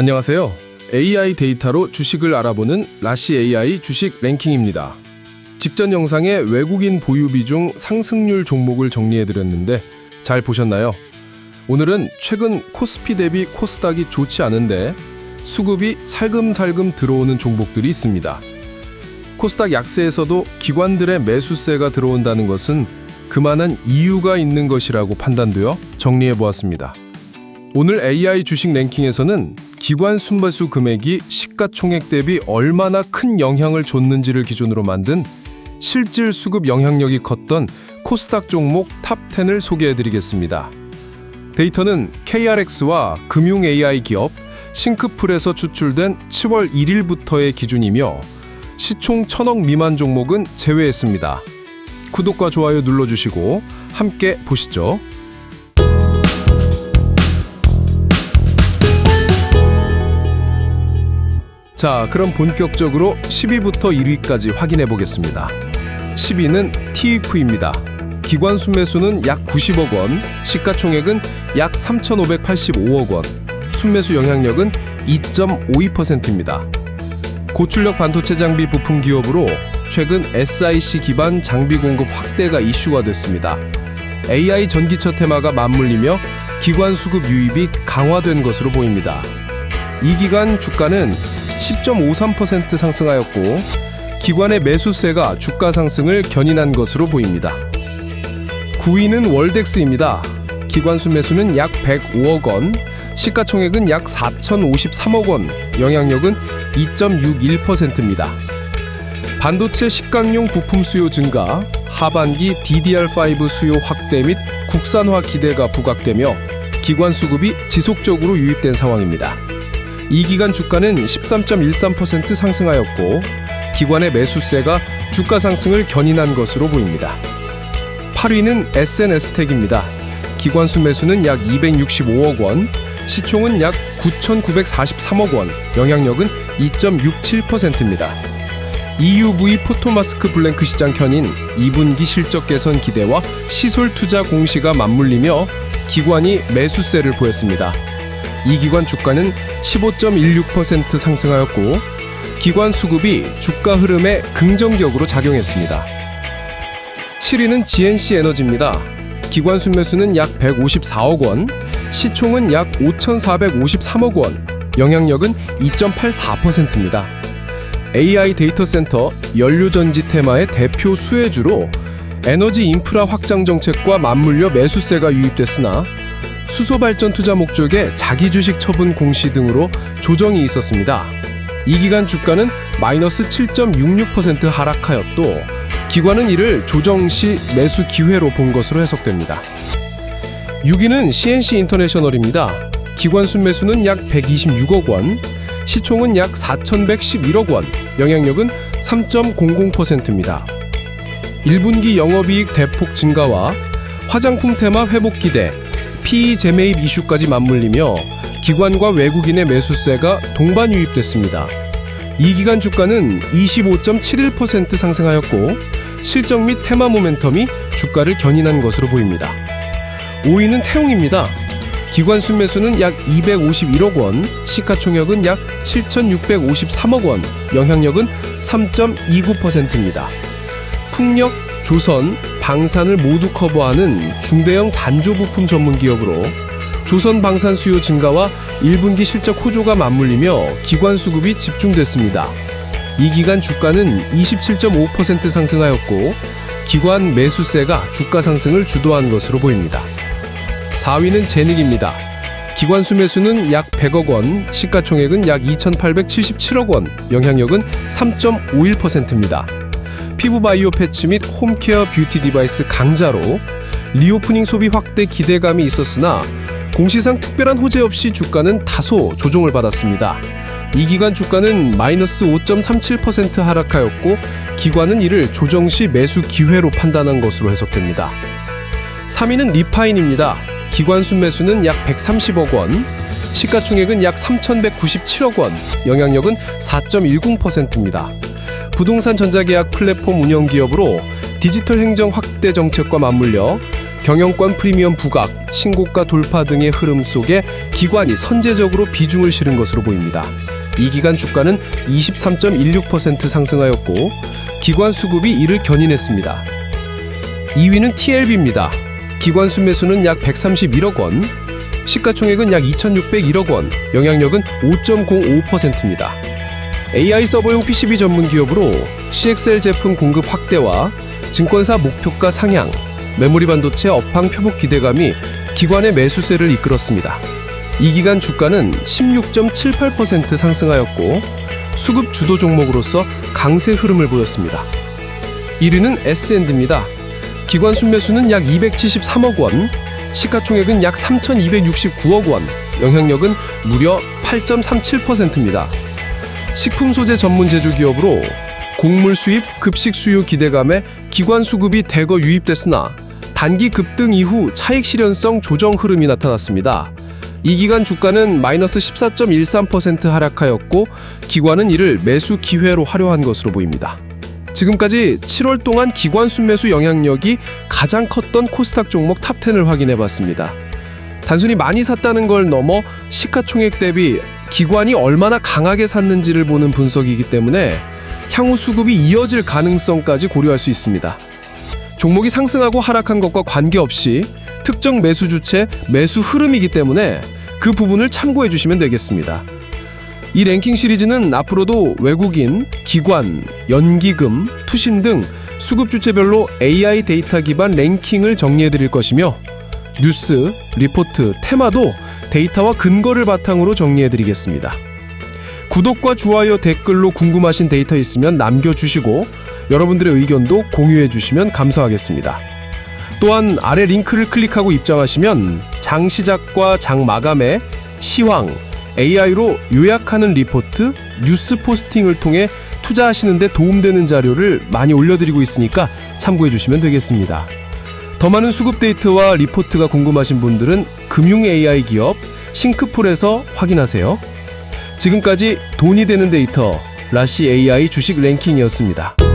안녕하세요. AI 데이터로 주식을 알아보는 라시 AI 주식 랭킹입니다. 직전 영상에 외국인 보유 비중 상승률 종목을 정리해 드렸는데 잘 보셨나요? 오늘은 최근 코스피 대비 코스닥이 좋지 않은데 수급이 살금살금 들어오는 종목들이 있습니다. 코스닥 약세에서도 기관들의 매수세가 들어온다는 것은 그만한 이유가 있는 것이라고 판단되어 정리해 보았습니다. 오늘 AI 주식 랭킹에서는 기관 순매수 금액이 시가총액 대비 얼마나 큰 영향을 줬는지를 기준으로 만든 실질 수급 영향력이 컸던 코스닥 종목 탑10을 소개해 드리겠습니다. 데이터는 KRX와 금융 AI 기업 싱크풀에서 추출된 10월 1일부터의 기준이며 시총 1000억 미만 종목은 제외했습니다. 구독과 좋아요 눌러주시고 함께 보시죠. 자, 그럼 본격적으로 10위부터 1위까지 확인해 보겠습니다. 10위는 TIF입니다. 기관 순매수는 약 90억 원, 시가총액은 약 3,585억 원, 순매수 영향력은 2.52%입니다. 고출력 반도체 장비 부품 기업으로 최근 SIC 기반 장비 공급 확대가 이슈가 됐습니다. AI 전기차 테마가 맞물리며 기관 수급 유입이 강화된 것으로 보입니다. 이 기간 주가는 10.53% 상승하였고 기관의 매수세가 주가 상승을 견인한 것으로 보입니다. 9위는 월덱스입니다. 기관 순매수는 약 105억 원, 시가총액은 약 4,053억 원, 영향력은 2.61%입니다. 반도체 식강용 부품 수요 증가, 하반기 DDR5 수요 확대 및 국산화 기대가 부각되며 기관 수급이 지속적으로 유입된 상황입니다. 이 기간 주가는 13.13% 상승하였고 기관의 매수세가 주가 상승을 견인한 것으로 보입니다. 8위는 SNS텍입니다. 기관 순매수는 약 265억 원, 시총은 약 9,943억 원, 영향력은 2.67%입니다. EUV 포토마스크 블랭크 시장 견인 2분기 실적 개선 기대와 시솔 투자 공시가 맞물리며 기관이 매수세를 보였습니다. 이 기관 주가는 15.16% 상승하였고 기관 수급이 주가 흐름에 긍정적으로 작용했습니다. 7위는 GNC 에너지입니다. 기관 순매수는 약 154억 원, 시총은 약 5,453억 원, 영향력은 2.84%입니다. AI 데이터 센터 연료전지 테마의 대표 수혜주로 에너지 인프라 확장 정책과 맞물려 매수세가 유입됐으나 수소 발전 투자 목적의 자기 주식 처분 공시 등으로 조정이 있었습니다. 이 기간 주가는 마이너스 7.66% 하락하였고 기관은 이를 조정 시 매수 기회로 본 것으로 해석됩니다. 6위는 CNC 인터내셔널입니다. 기관 순매수는 약 126억 원, 시총은 약 4,111억 원, 영향력은 3.00%입니다. 1분기 영업이익 대폭 증가와 화장품 테마 회복 기대, PE 재매입 이슈까지 맞물리며 기관과 외국인의 매수세가 동반 유입됐습니다. 이 기간 주가는 25.71% 상승하였고 실적 및 테마 모멘텀이 주가를 견인한 것으로 보입니다. 5위는 태용입니다. 기관 순매수는 약 251억 원, 시가총액은 약 7,653억 원, 영향력은 3.29%입니다. 풍력, 조선, 방산을 모두 커버하는 중대형 단조 부품 전문 기업으로 조선 방산 수요 증가와 1분기 실적 호조가 맞물리며 기관 수급이 집중됐습니다. 이 기간 주가는 27.5% 상승하였고 기관 매수세가 주가 상승을 주도한 것으로 보입니다. 4위는 제닉입니다. 기관 수매수는 약 100억 원, 시가총액은 약 2,877억 원, 영향력은 3.51%입니다. 피부 바이오 패치 및 홈케어 뷰티 디바이스 강자로 리오프닝 소비 확대 기대감이 있었으나 공시상 특별한 호재 없이 주가는 다소 조정을 받았습니다. 이 기간 주가는 마이너스 5.37% 하락하였고 기관은 이를 조정 시 매수 기회로 판단한 것으로 해석됩니다. 3위는 리파인입니다. 기관 순매수는 약 130억 원, 시가총액은 약 3,197억 원, 영향력은 4.10%입니다. 부동산 전자계약 플랫폼 운영 기업으로 디지털 행정 확대 정책과 맞물려 경영권 프리미엄 부각, 신고가 돌파 등의 흐름 속에 기관이 선제적으로 비중을 실은 것으로 보입니다. 이 기간 주가는 23.16% 상승하였고 기관 수급이 이를 견인했습니다. 2위는 TLB입니다. 기관 순매수는 약 131억 원, 시가총액은 약 2,601억 원, 영향력은 5.05%입니다. AI 서버용 PCB 전문 기업으로 CXL 제품 공급 확대와 증권사 목표가 상향, 메모리 반도체 업황 표복 기대감이 기관의 매수세를 이끌었습니다. 이 기간 주가는 16.78% 상승하였고 수급 주도 종목으로서 강세 흐름을 보였습니다. 1위는 S&D입니다. 기관 순매수는 약 273억 원, 시가총액은 약 3,269억 원, 영향력은 무려 8.37%입니다. 식품 소재 전문 제조 기업으로 곡물 수입, 급식 수요 기대감에 기관 수급이 대거 유입됐으나 단기 급등 이후 차익 실현성 조정 흐름이 나타났습니다. 이 기간 주가는 마이너스 14.13% 하락하였고 기관은 이를 매수 기회로 활용한 것으로 보입니다. 지금까지 7월 동안 기관 순매수 영향력이 가장 컸던 코스닥 종목 탑10을 확인해 봤습니다. 단순히 많이 샀다는 걸 넘어 시가총액 대비 기관이 얼마나 강하게 샀는지를 보는 분석이기 때문에 향후 수급이 이어질 가능성까지 고려할 수 있습니다. 종목이 상승하고 하락한 것과 관계없이 특정 매수 주체, 매수 흐름이기 때문에 그 부분을 참고해 주시면 되겠습니다. 이 랭킹 시리즈는 앞으로도 외국인, 기관, 연기금, 투심 등 수급 주체별로 AI 데이터 기반 랭킹을 정리해 드릴 것이며 뉴스, 리포트, 테마도 데이터와 근거를 바탕으로 정리해 드리겠습니다. 구독과 좋아요, 댓글로 궁금하신 데이터 있으면 남겨주시고 여러분들의 의견도 공유해 주시면 감사하겠습니다. 또한 아래 링크를 클릭하고 입장하시면 장 시작과 장 마감에 시황, AI로 요약하는 리포트, 뉴스 포스팅을 통해 투자하시는데 도움되는 자료를 많이 올려드리고 있으니까 참고해 주시면 되겠습니다. 더 많은 수급 데이터와 리포트가 궁금하신 분들은 금융 AI 기업 싱크풀에서 확인하세요. 지금까지 돈이 되는 데이터 라시 AI 주식 랭킹이었습니다.